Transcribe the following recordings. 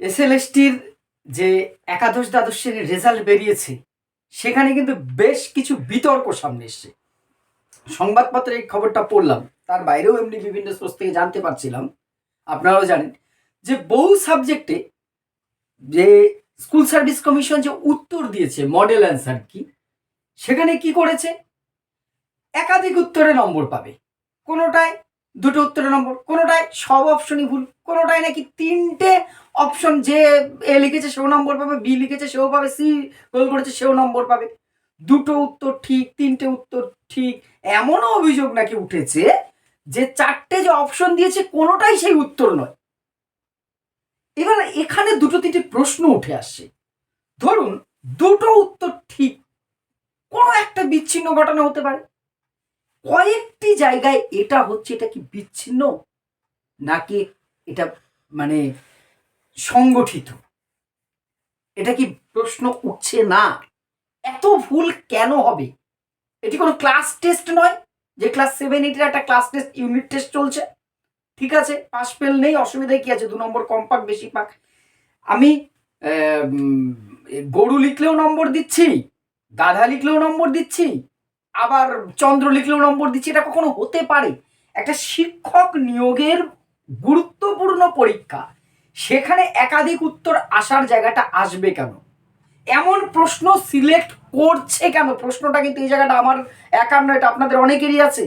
এসএলএসটির যে একাদশ দ্বাদশ শ্রেণির রেজাল্ট বেরিয়েছে, সেখানে কিন্তু বেশ কিছু বিতর্ক সামনে এসছে। সংবাদপত্রে এই খবরটা পড়লাম, তার বাইরেও এমনি বিভিন্ন সোর্স থেকে জানতে পারছিলাম। আপনারাও জানেন যে বহু সাবজেক্টে যে স্কুল সার্ভিস কমিশন যে উত্তর দিয়েছে মডেল অ্যান্সার কি, সেখানে কি করেছে? একাধিক উত্তরে নম্বর পাবে। কোনোটায় দুটো উত্তরে নম্বর। কোনোটায় সব অপশনই ভুল, কোনোটায় নাকি তিনটে অপশন যে এ লিখেছে সেও নম্বর পাবে, বি লিখেছে সেও পাবে, সি গোল করেছে সেও নম্বর পাবে। দুটো উত্তর ঠিক, তিনটে উত্তর ঠিক, এমনও অভিযোগ নাকি উঠেছে যে চারটে যে অপশন দিয়েছে কোনোটাই সেই উত্তর নয়। এবার এখানে দুটো তিনটে প্রশ্ন উঠে আসছে। ধরুন দুটো উত্তর ঠিক, কোনো একটা বিচ্ছিন্ন ঘটনা হতে পারে। কয়েকটি জায়গায় এটা হচ্ছে, এটা কি বিচ্ছিন্ন? নাকি এটা মানে সংগঠিত? এটা কি প্রশ্ন উঠছে না? এত ভুল কেন হবে? এটি কোনো ক্লাস টেস্ট নয়, যে ক্লাস সেভেন এইটের একটা ক্লাস টেস্ট ইউনিট টেস্ট চলছে। ঠিক আছে পাস ফেল নেই অসুবিধায় কি আছে? দু নম্বর কম পাক বেশি পাক আমি গরু লিখলেও নম্বর দিচ্ছি, গাধা লিখলেও নম্বর দিচ্ছি আবার চন্দ্র লিখলেও নম্বর দিচ্ছি, এটা কখনো হতে পারে? একটা শিক্ষক নিয়োগের গুরুত্বপূর্ণ পরীক্ষা, সেখানে একাধিক উত্তর আসার জায়গাটা আসবে কেন? এমন প্রশ্ন সিলেক্ট করছে কেন? প্রশ্নটা কিন্তু এই জায়গাটা আমার একার নয়, এটা আপনাদের অনেকেরই আছে।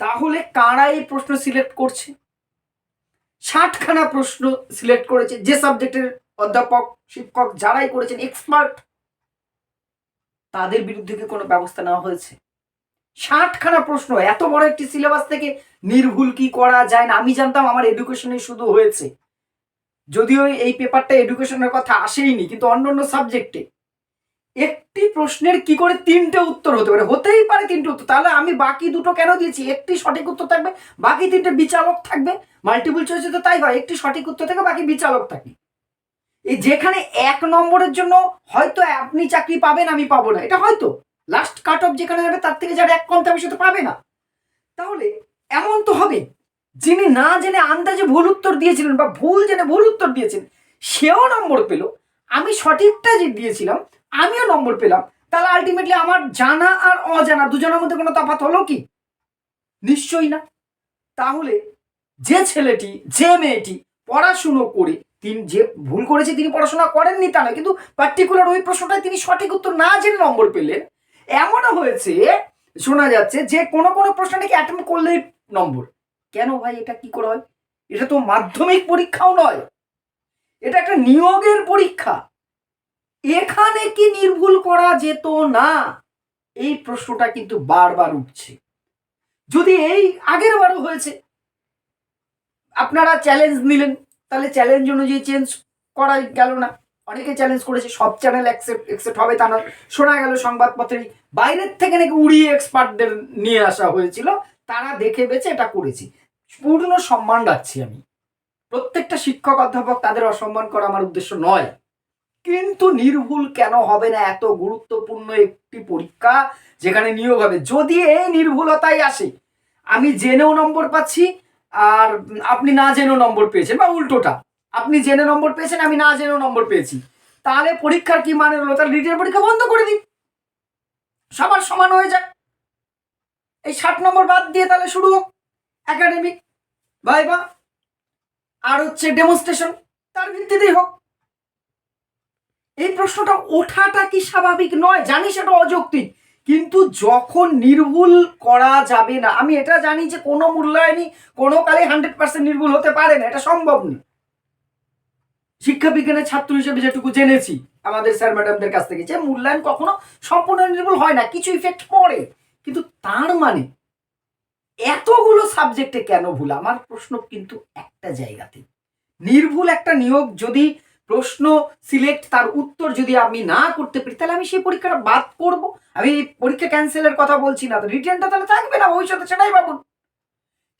তাহলে কারা এই প্রশ্ন সিলেক্ট করছে? ষাটখানা প্রশ্ন সিলেক্ট করেছে যে সাবজেক্টের অধ্যাপক, শিক্ষক যারাই করেছেন, এক্সপার্ট তাদের বিরুদ্ধে কি কোনো ব্যবস্থা নেওয়া হয়েছে? ষাটখানা প্রশ্ন, এত বড় একটি সিলেবাস থেকে নির্ভুল কি করা যায় না? আমি জানতাম আমার এডুকেশনে শুধু হয়েছে। যদিও এই পেপারটা এডুকেশনের কথা আসেইনি, কিন্তু অন্য অন্য সাবজেক্টে একটি প্রশ্নের কি করে তিনটে উত্তর হতে পারে? হতেই পারে তিনটে উত্তর। তাহলে আমি বাকি দুটো কেন দিয়েছি? একটি সঠিক উত্তর থাকবে, বাকি তিনটে বিচালক থাকবে। মাল্টিপল চয়েসে তো তাই হয়, একটি সঠিক উত্তর থাকে বাকি বিচালক থাকে। যেখানে এক নম্বরের জন্য হয়তো আপনি চাকরি পাবেন, আমি পাবো না। এটা হয়তো। লাস্ট কাট অফ যেখানে যাবে, তার থেকে যারা এক কম থাকবে সে তো পাবে না। তাহলে এমন তো হবে, যিনি না জেনে আন্দাজে ভুল উত্তর দিয়েছিলেন বা ভুল জেনে ভুল উত্তর দিয়েছেন, সেও নম্বর পেল। আমি সঠিকটা যে দিয়েছিলাম, আমিও নম্বর পেলাম। তাহলে আলটিমেটলি আমার জানা আর অজানা দুজনের মধ্যে কোনো তফাৎ হলো কি? নিশ্চয়ই না। তাহলে যে ছেলেটি, যে মেয়েটি পড়াশুনো করে তিনি যে ভুল করেছে তিনি পড়াশোনা করেননি তা না কিন্তু পার্টিকুলার ওই প্রশ্নটায় তিনি সঠিক উত্তর না জেনে নম্বর পেলেন। এমনও হয়েছে, শোনা যাচ্ছে যে কোনো কোনো প্রশ্ন নাকি অ্যাটেম্প করলেই নম্বর। কেন ভাই এটা কি করে হয়? এটা তো মাধ্যমিক পরীক্ষাও নয়। এটা একটা নিয়োগের পরীক্ষা। এখানে কি নির্ভুল করা যেত না? এই প্রশ্নটা কিন্তু বারবার উঠছে। যদি এই আগের বারও হয়েছে, আপনারা চ্যালেঞ্জ নিলেন। তাহলে চ্যালেঞ্জ অনুযায়ী চেঞ্জ করা গেল না। অনেকে চ্যালেঞ্জ করেছে, সব চ্যানেল অ্যাকসেপ্ট অ্যাকসেপ্ট হবে তা নয়। শোনা গেল সংবাদপত্রে বাইরের থেকে নাকি উড়িয়ে এক্সপার্টদের নিয়ে আসা হয়েছিল। তারা দেখে বেছে এটা করেছি। পূর্ণ সম্মান রাখছি আমি। প্রত্যেকটা শিক্ষক অধ্যাপক তাদের অসম্মান করা আমার উদ্দেশ্য নয়। কিন্তু নির্ভুল কেন হবে না এত গুরুত্বপূর্ণ একটি পরীক্ষা যেখানে নিয়োগ হবে? যদি এই নির্ভুলতাই আসে, আমি জেনেও নম্বর পাচ্ছি আর আপনি না জেনেও নম্বর পেয়েছেন, বা উল্টোটা। আপনি জেনে নম্বর পেয়েছেন, আমি না জেনেও নম্বর পেয়েছি। তাহলে পরীক্ষার কি মানে হলো? তাহলে রিটেন পরীক্ষা বন্ধ করে দিন। সবার সমান হয়ে যাক। এই ষাট নম্বর বাদ দিয়ে তাহলে শুরু হোক। একাডেমিক ভাইবা আর হচ্ছে ডেমনস্ট্রেশন তার ভিত্তিতেই হোক। এই প্রশ্নটা ওঠাটা কি স্বাভাবিক নয়? জানি সেটা অযৌক্তিক। কিন্তু যখন নির্ভুল করা যাবে না, আমি এটা জানি যে কোনো মূল্যায়নই কোনো কালে হান্ড্রেড পার্সেন্ট নির্ভুল হতে পারে না, এটা সম্ভব নয়। শিক্ষা বিজ্ঞানের ছাত্র হিসেবে যেটুকু জেনেছি আমাদের স্যার ম্যাডামদের কাছ থেকে, যে মূল্যায়ন কখনো সম্পূর্ণ নির্ভুল হয় না, কিছু ইফেক্ট পড়ে। কিন্তু তার মানে এতগুলো সাবজেক্টে কেন ভুল? আমার প্রশ্ন কিন্তু একটা জায়গাতে নির্ভুল একটা নিয়োগ যদি প্রশ্ন সিলেক্ট তার উত্তর যদি আমি না করতে পারি, তাহলে আমি সেই পরীক্ষাটা বাদ করব আমি পরীক্ষা ক্যান্সেলের কথা বলছি না, তো রিটার্নটা তাহলে থাকবে না, ভবিষ্যতে সেটাই ভাবুন।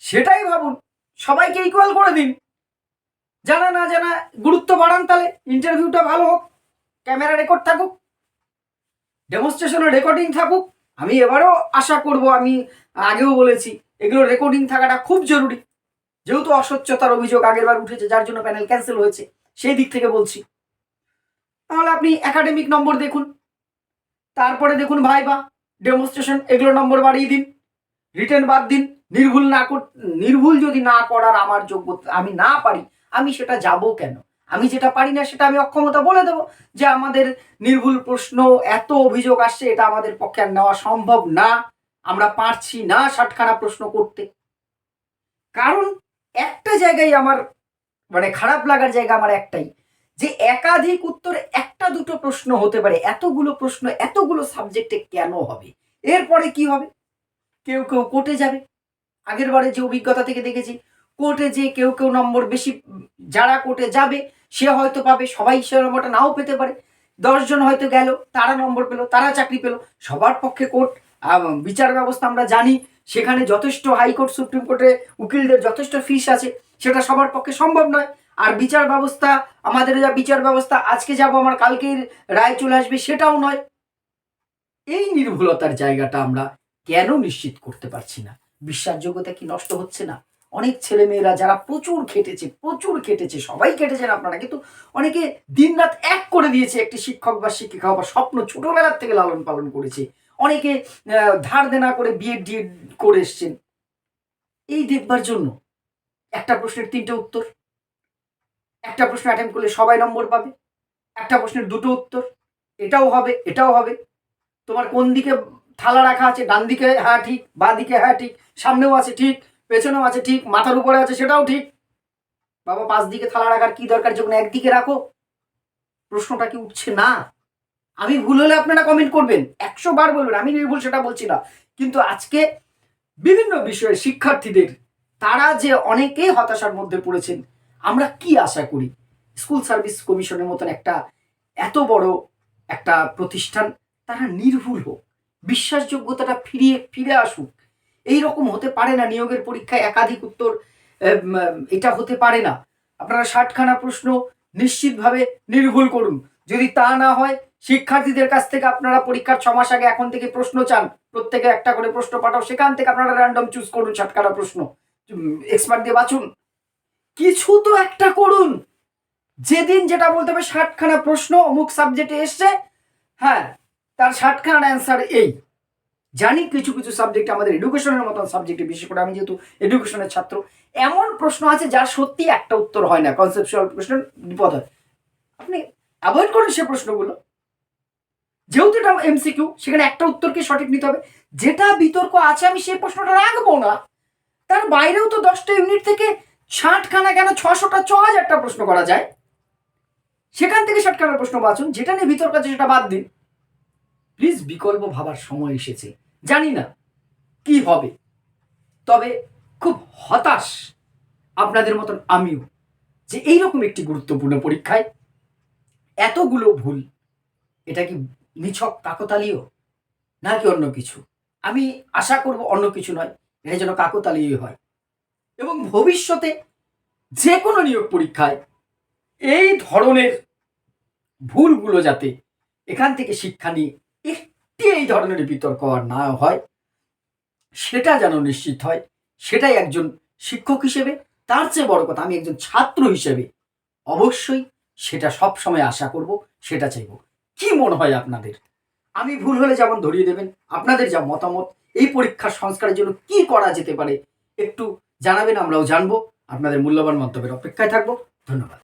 সেটাই ভাবুন। সবাইকে ইকুয়াল করে দিন। জানা না জানা গুরুত্ব বাড়ান তাহলে ইন্টারভিউটা ভালো হোক ক্যামেরা রেকর্ড থাকুক ডেমনস্ট্রেশনের রেকর্ডিং থাকুক। আমি এবারও আশা করব, আমি আগেও বলেছি, এগুলো রেকর্ডিং থাকাটা খুব জরুরি। যেহেতু অস্বচ্ছতার অভিযোগ আগেরবার উঠেছে, যার জন্য প্যানেল ক্যান্সেল হয়েছে। সেই দিক থেকে বলছি। তাহলে আপনি একাডেমিক নম্বর দেখুন। তারপরে দেখুন ভাইবা ডেমনস্ট্রেশন এগুলো নম্বর বাড়িয়ে দিন। রিটার্ন বাদ দিন। নির্ভুল না নির্ভুল যদি না করার আমার যোগ্যতা আমি না পারি, আমি সেটা যাব কেন? আমি যেটা পারি না সেটা আমি অক্ষমতা বলে দেবো যে আমাদের নির্ভুল প্রশ্ন, এত অভিযোগ আসছে, এটা আমাদের পক্ষে আর নেওয়া সম্ভব না। আমরা পারছি না ষাটখানা প্রশ্ন করতে। কারণ একটা জায়গায় আমার মানে খারাপ লাগার জায়গা আমার একটাই। যে একাধিক উত্তর একটা দুটো প্রশ্ন হতে পারে, এতগুলো প্রশ্ন, এতগুলো সাবজেক্টে কেন হবে? এরপরে কি হবে? কেউ কেউ কোর্টে যাবে। আগের বারে যে অভিজ্ঞতা থেকে দেখেছি, কোর্টে যে কেউ কেউ নম্বর বেশি, যারা কোর্টে যাবে, সে হয়তো পাবে, সবাই সে নম্বরটা নাও পেতে পারে। দশজন হয়তো গেল, তারা নম্বর পেল, তারা চাকরি পেল, সবার পক্ষে কোর্ট বিচার ব্যবস্থা আমরা জানি, সেখানে যথেষ্ট হাইকোর্ট, সুপ্রিম কোর্টে উকিলদের যথেষ্ট ফিস আছে সেটা সবার পক্ষে সম্ভব নয়। আর বিচার ব্যবস্থা, আমাদের যা বিচার ব্যবস্থা, আজকে যাব আমার, কালকের রায় চলে আসবে সেটাও নয়। এই নির্ভুলতার জায়গাটা আমরা কেন নিশ্চিত করতে পারছি না? বিশ্বাসযোগ্যতা কি নষ্ট হচ্ছে না? অনেক ছেলে মেয়েরা যারা প্রচুর খেটেছে প্রচুর খেটেছে, সবাই খেটেছেন আপনারা, কিন্তু অনেকে দিনরাত এক করে দিয়েছে, একটি শিক্ষক বা শিক্ষিকা বা স্বপ্ন ছোটবেলার থেকে লালন পালন করেছে। অনেকে ধার দেনা করে বিএড ডিএড করে এসছেন। এই দেখবার জন্য প্রশ্নের তিনটে উত্তর। একটা প্রশ্ন অ্যাটেম্প করলে সবাই নম্বর পাবে। একটা প্রশ্নের দুটো উত্তর। এটাও হবে এটাও হবে। তোমার কোন দিকে থালা রাখা আছে? ডান দিকে হ্যাঁ ঠিক। বা দিকে হ্যাঁ ঠিক। সামনেও আছে, ঠিক। পেছনেও আছে, ঠিক। মাথার উপরে আছে, সেটাও ঠিক। বাবা, পাঁচ দিকে থালা রাখার কি দরকার? যখন একদিকে রাখো। প্রশ্নটা কি উঠছে? না। আমি ভুল হলে আপনারা কমেন্ট করবেন। একশো বার বলবেন। আমি নির্ভুল সেটা বলছি না। কিন্তু আজকে বিভিন্ন বিষয়ে শিক্ষার্থীদের তারা যে অনেকেই হতাশার মধ্যে পড়েছেন, আমরা কি আশা করি? স্কুল সার্ভিস কমিশনের মতন একটা এত বড় একটা প্রতিষ্ঠান, তারা নির্ভুল হোক, বিশ্বাসযোগ্যতাটা ফিরিয়ে, ফিরে আসুক। এই রকম হতে পারে না, নিয়োগের পরীক্ষায় একাধিক উত্তর এটা হতে পারে না। আপনারা ষাটখানা প্রশ্ন নিশ্চিতভাবে নির্ভুল করুন। যদি তা না হয়, শিক্ষার্থীদের কাছ থেকে আপনারা পরীক্ষার ছ মাস আগে এখন থেকে প্রশ্ন চান। প্রত্যেকে একটা করে প্রশ্ন পাঠাও, সেখান থেকে আপনারা র্যান্ডম চুজ করুন ষাটখানা প্রশ্ন। এক্সপার্ট দিয়ে বাঁচুন। কিছু তো একটা করুন। যেদিন যেটা বলতে হবে, ষাটখানা প্রশ্ন অমুক সাবজেক্টে এসছে হ্যাঁ তার ষাটখানা অ্যান্সার এই। জানি কিছু কিছু সাবজেক্ট আমাদের এডুকেশনের মতন সাবজেক্টে বিশেষ করে আমি যেহেতু এডুকেশনের ছাত্র, এমন প্রশ্ন আছে যার সত্যি একটা উত্তর হয় না কনসেপচুয়াল প্রশ্নের বিপদ হয়। আপনি অ্যাভয়েড করুন সে প্রশ্নগুলো। যেহেতু এটা এমসিকিউ সেখানে একটা উত্তরকে সঠিক নিতে হবে। যেটা বিতর্ক আছে, আমি সেই প্রশ্নটা রাখব না। তার বাইরেও তো দশটা ইউনিট থেকে ষাটখানা কেন ছশোটা ছ হাজারটা প্রশ্ন করা যায়? সেখান থেকে ষাটখানা প্রশ্ন বাঁচুন যেটা নিয়ে ভিতর কাছে সেটা বাদ দিন। প্লিজ বিকল্প ভাবার সময় এসেছে। জানি না কি হবে। তবে খুব হতাশ আপনাদের মতন আমিও যে এইরকম একটি গুরুত্বপূর্ণ পরীক্ষায় এতগুলো ভুল, এটা কি নিছক কাকতালীয়? নাকি অন্য কিছু? আমি আশা করব অন্য কিছু নয়। এটা যেন কাকতালীয় হয়। এবং ভবিষ্যতে যে কোনো নিয়োগ পরীক্ষায় এই ধরনের ভুলগুলো যাতে এখান থেকে শিক্ষা নিয়ে একটি এই ধরনের বিতর্ক আর না হয়, সেটা যেন নিশ্চিত হয়, সেটাই একজন শিক্ষক হিসেবে, তার চেয়ে বড় কথা আমি একজন ছাত্র হিসেবে অবশ্যই সেটা সব সময় আশা করব, সেটা চাইব। কি মনে হয় আপনাদের? আমি ভুল হলে যেমন ধরিয়ে দেবেন, আপনাদের যা মতামত এই পরীক্ষার সংস্কারের জন্য কি করা যেতে পারে একটু জানাবেন, আমরাও জানব। আপনাদের মূল্যবান মন্তব্যের অপেক্ষায় থাকব। ধন্যবাদ।